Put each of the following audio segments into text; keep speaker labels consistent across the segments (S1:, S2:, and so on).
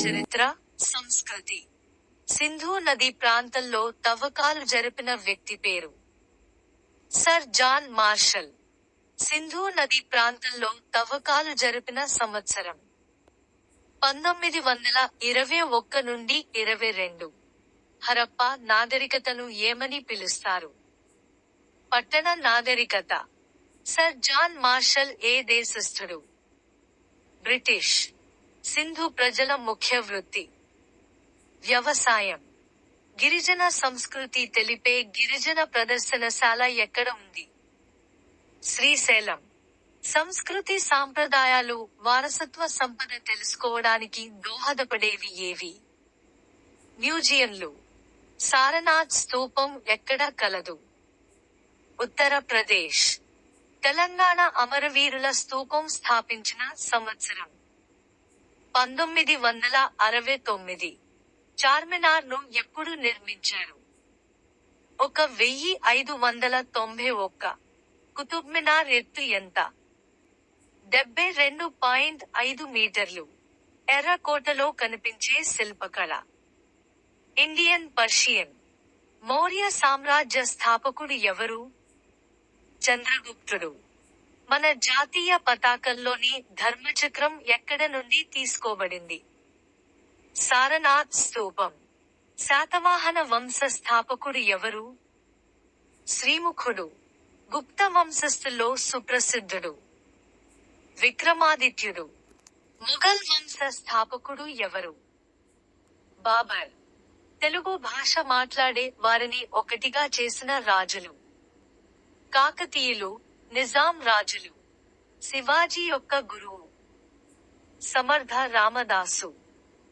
S1: చరిత్ర సంస్కృతి. సింధు నది ప్రాంతంలో తవ్వకాలు జరిపిన వ్యక్తి పేరు. Sir John martial. సింధు నది ప్రాంతంలో తవ్వకాలు జరిపిన సంవత్సరం. పంతొమ్మిది వందల ఇరవై ఒక్క నుండి ఇరవై రెండు. హరప్ప నాగరికతను ఏమని పిలుస్తారు? పట్టణ నాగరికత. సర్ జాన్ మార్షల్ ఏ దేశస్థుడు? బ్రిటిష్. సింధు ప్రజల ముఖ్య వృత్తి. వ్యవసాయం. గిరిజన సంస్కృతి తెలిపే గిరిజన ప్రదర్శనశాల ఎక్కడ ఉంది? శ్రీశైలం. సంస్కృతి సాంప్రదాయాలు వారసత్వ సంపద తెలుసుకోవడానికి దోహదపడేవి ఏవి? మ్యూజియంలు. సారనాథ్ స్తూపం ఎక్కడ కలదు? ఉత్తరప్రదేశ్. తెలంగాణ అమరవీరుల స్తూపం స్థాపించిన సంవత్సరం. పంతొమ్మిది వందల అరవై తొమ్మిది చార్మినార్ను ఎప్పుడు నిర్మించారు? ఒక వెయ్యి ఐదు వందల తొంభై ఒక్క కుతుబ్ మినార్ ఎత్తు ఎంత? డెబ్బై రెండు పాయింట్ ఐదు మీటర్లు. ఎర్రకోటలో కనిపించే శిల్పకళ. Indian Persian. మౌర్య సామ్రాజ్య స్థాపకుడు ఎవరు? చంద్రగుప్తుడు. మన జాతీయ పతాకంలోని ధర్మచక్రం ఎక్కడ నుండి తీసుకోబడింది? సారనాథ్ స్తూపం శాతవాహన వంశ స్థాపకుడు ఎవరు? శ్రీముఖుడు. గుప్త వంశస్థుల్లో సుప్రసిద్ధుడు. విక్రమాదిత్యుడు. ముఘల్ వంశ స్థాపకుడు ఎవరు? బాబర్. తెలుగు భాష మాట్లాడే వారిని ఒకటిగా చేసిన రాజులు. కాకతీయులు నిజాం రాజులు శివాజీ యొక్క గురువు సమర్థ రామదాసు.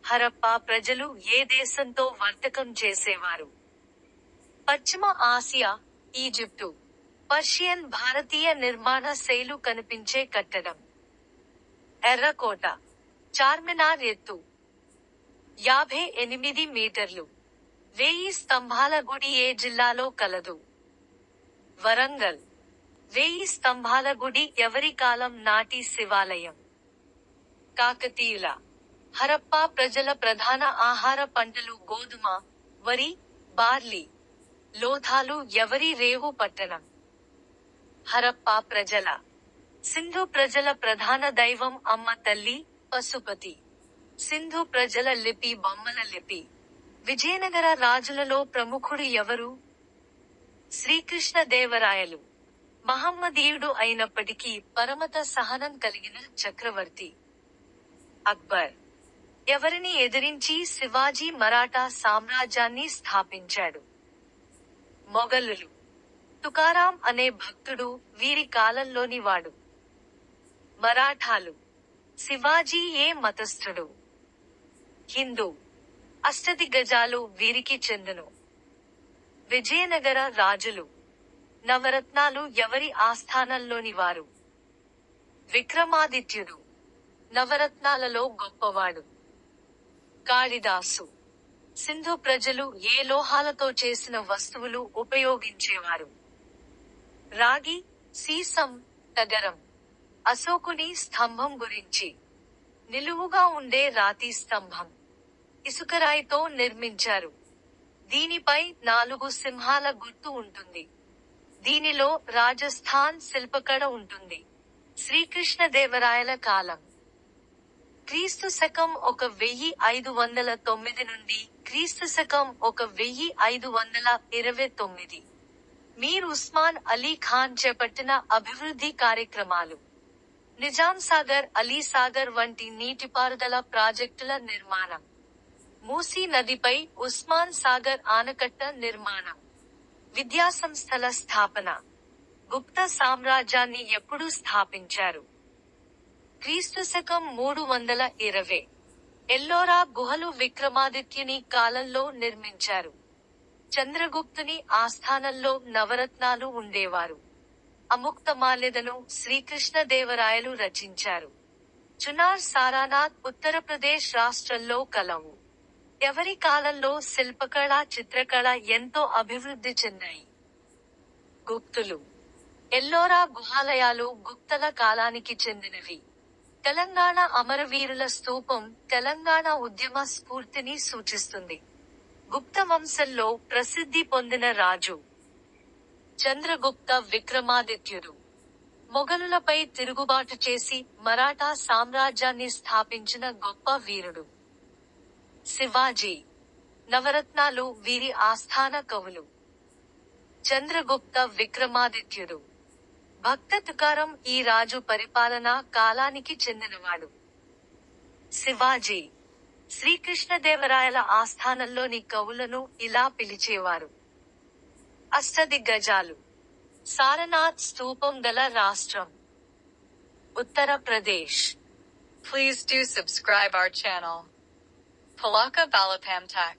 S1: హరప్పా ప్రజలు ఏ దేశంతో వర్తకం చేసేవారు? పశ్చిమ ఆసియా ఈజిప్టు పర్షియన్ భారతీయ నిర్మాణ శైలు కనిపించే కట్టడం. ఎర్రకోట చార్మినార్ ఎత్తు యాభై ఎనిమిది మీటర్లు వెయ్యి స్తంభాల గుడి ఏ జిల్లాలో కలదు? వరంగల్ వెయ్యి స్తంభాల గుడి ఎవరి కాలం నాటి శివాలయం? కాకతీయుల. హరప్పా ప్రజల ప్రధాన ఆహార పంటలు గోధుమ వరి బార్లీ. లోథాలు ఎవరి రేవు పట్టణం? హరప్పా ప్రజల. సింధు ప్రజల ప్రధాన దైవం అమ్మ తల్లి పశుపతి. సింధు ప్రజల లిపి బొమ్మల లిపి. విజయనగర రాజులలో ప్రముఖుడు ఎవరు? శ్రీకృష్ణ దేవరాయలు మహమ్మదీయుడు అయినప్పటికీ పరమత సహనం కలిగిన చక్రవర్తి. అక్బర్. ఎవరిని ఎదిరించి శివాజీ మరాఠా సామ్రాజ్యాన్ని స్థాపించాడు? మొఘలులు. తుకారాం అనే భక్తుడు వీరి కాలంలోని వాడు. మరాఠాలు. శివాజీ ఏ మతస్థుడు? హిందూ. అష్టదిగ్గజాలు వీరికి చెందును. విజయనగర రాజులు. నవరత్నాలు ఎవరి ఆస్థానంలోని వారు? విక్రమాదిత్యుడు నవరత్నాలలో గొప్పవాడు. కాళిదాసు. సింధు ప్రజలు ఏ లోహాలతో చేసిన వస్తువులు ఉపయోగించేవారు? రాగి సీసం తగరం అశోకుని స్తంభం గురించి. నిలువుగా ఉండే రాతి స్తంభం. ఇసుకరాయితో నిర్మించారు. దీనిపై నాలుగు సింహాల గుర్తు ఉంటుంది. దీనిలో రాజస్థాన్ శిల్పకళ ఉంటుంది. శ్రీకృష్ణదేవరాయల కాలం. క్రీస్తు శకం ఒక వెయ్యి ఐదు వందల తొమ్మిది నుండి క్రీస్తు శకం ఒక వెయ్యి ఐదు వందల ఇరవై తొమ్మిది. మీర్ ఉస్మాన్ అలీ ఖాన్ చేపట్టిన అభివృద్ధి కార్యక్రమాలు. నిజాం సాగర్ అలీ సాగర్ వంటి నీటిపారుదల ప్రాజెక్టుల నిర్మాణం. మూసీ నదిపై ఉస్మాన్ సాగర్ ఆనకట్ట నిర్మాణం. విద్యాసంస్థల స్థాపన. గుప్త సామ్రాజ్యాన్ని ఎప్పుడు స్థాపించారు. క్రీస్తు శకం మూడు వందల ఇరవై. ఎల్లోరా గుహలు విక్రమాదిత్యుని కాలంలో నిర్మించారు. చంద్రగుప్తుని ఆస్థానంలో నవరత్నాలు ఉండేవారు. అముక్తమాల్యదను శ్రీకృష్ణదేవరాయలు రచించారు. చునార్ సారానాథ్ ఉత్తరప్రదేశ్ రాష్ట్రంలో కలవు. ఎవరి కాలంలో శిల్పకళ చిత్రకళ ఎంతో అభివృద్ధి చెందాయి? గుప్తులు. ఎల్లోరా గుహాలయాలు గుప్తల కాలానికి చెందినవి. తెలంగాణ అమరవీరుల స్తూపం తెలంగాణ ఉద్యమ స్ఫూర్తిని సూచిస్తుంది. గుప్త వంశంలో ప్రసిద్ధి పొందిన రాజు. చంద్రగుప్త విక్రమాదిత్యుడు. మొఘలులపై తిరుగుబాటు చేసి మరాఠా సామ్రాజ్యాన్ని స్థాపించిన గొప్ప వీరుడు. శివాజీ నవరత్నాలు వీరి ఆస్థాన కవులు. చంద్రగుప్త విక్రమాదిత్యుడు. భక్త తుకారం ఈ రాజు పరిపాలనా కాలానికి చెందినవాడు. శివాజీ శ్రీకృష్ణదేవరాయల ఆస్థానంలోని కవులను ఇలా పిలిచేవారు. అష్టదిగ్గజాలు సారనాథ్ స్తూపం గల రాష్ట్రం. Uttar Pradesh.
S2: Please do subscribe our channel Palaka Balapamtak.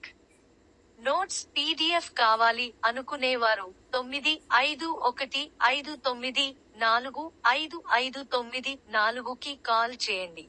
S1: Notes PDF కావాలి అనుకునేవారు తొమ్మిది ఐదు ఒకటి ఐదు తొమ్మిది నాలుగు ఐదు ఐదు తొమ్మిది నాలుగుకి కాల్ చేయండి